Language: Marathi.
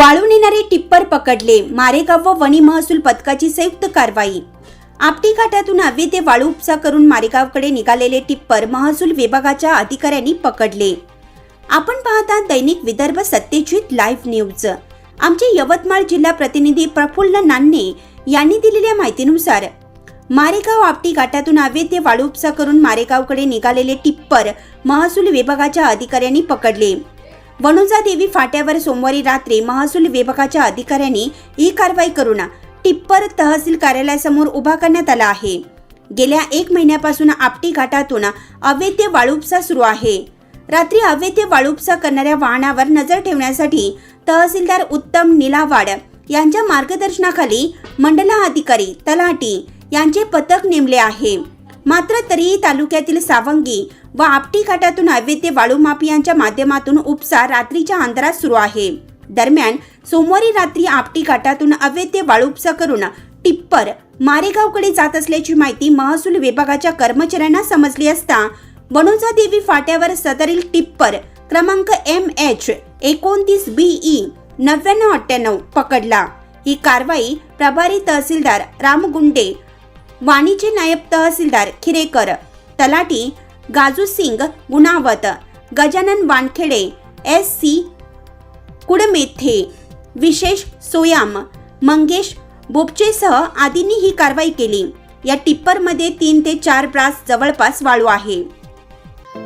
वाळू नेणारे टिप्पर पकडले. मारेगाव व वणी महसूल पथकाची संयुक्त कारवाई. आपटी घाटातून अवैध वाळू उपसा करून मारेगावकडे निघालेले टिप्पर महसूल विभागाच्या अधिकाऱ्यांनी पकडले. आपण पाहता दैनिक विदर्भ सत्यजित लाईव्ह न्यूज. आमचे यवतमाळ जिल्हा प्रतिनिधी प्रफुल्ल नान्ने यांनी दिलेल्या माहितीनुसार मारेगाव आपटी घाटातून अवैध वाळू उपसा करून मारेगावकडे निघालेले टिप्पर महसूल विभागाच्या अधिकाऱ्यांनी पकडले. वणुजा देवी फाट्यावर सोमवारी रात्री महसूल विभागाच्या अधिकाऱ्यांनी ही कारवाई करून टिप्पर तहसील कार्यालयासमोर उभा करण्यात आला आहे. गेल्या एक महिन्यापासून आपटी घाटातून अवैध वाळूपसा सुरू आहे. रात्री अवैध वाळूपसा करणाऱ्या वाहनावर नजर ठेवण्यासाठी तहसीलदार उत्तम निलावाड यांच्या मार्गदर्शनाखाली मंडला अधिकारी तलाठी यांचे पथक नेमले आहे. मात्र तरीही तालुक्यातील सावंगी व आपटी घाटातून अवैध वाळूमाफियांच्या माध्यमातून उपसा रात्रीच्या अंधारात सुरू आहे. दरम्यान सोमवारी रात्री आपटी घाटातून अवैध वाळूपसा करून टिप्पर मारेगावकडे जात असल्याची माहिती महसूल विभागाच्या कर्मचाऱ्यांना समजली असता वणोजा देवी फाट्यावर सदरील टिप्पर क्रमांक एम एच एकोणतीस बीई नव्याण्णव अठ्ठ्याण्णव पकडला. ही कारवाई प्रभारी तहसीलदार रामगुंडे वाणिज्य नायब तहसीलदार खिरेकर तलाठी गाजू सिंग गुणावत गजानन वानखेडे एस सी कुडमेथे विशेष सोयाम मंगेश बोपचेसह आदींनी ही कारवाई केली. या टिप्परमध्ये तीन ते चार ब्रास जवळपास वाळू आहे.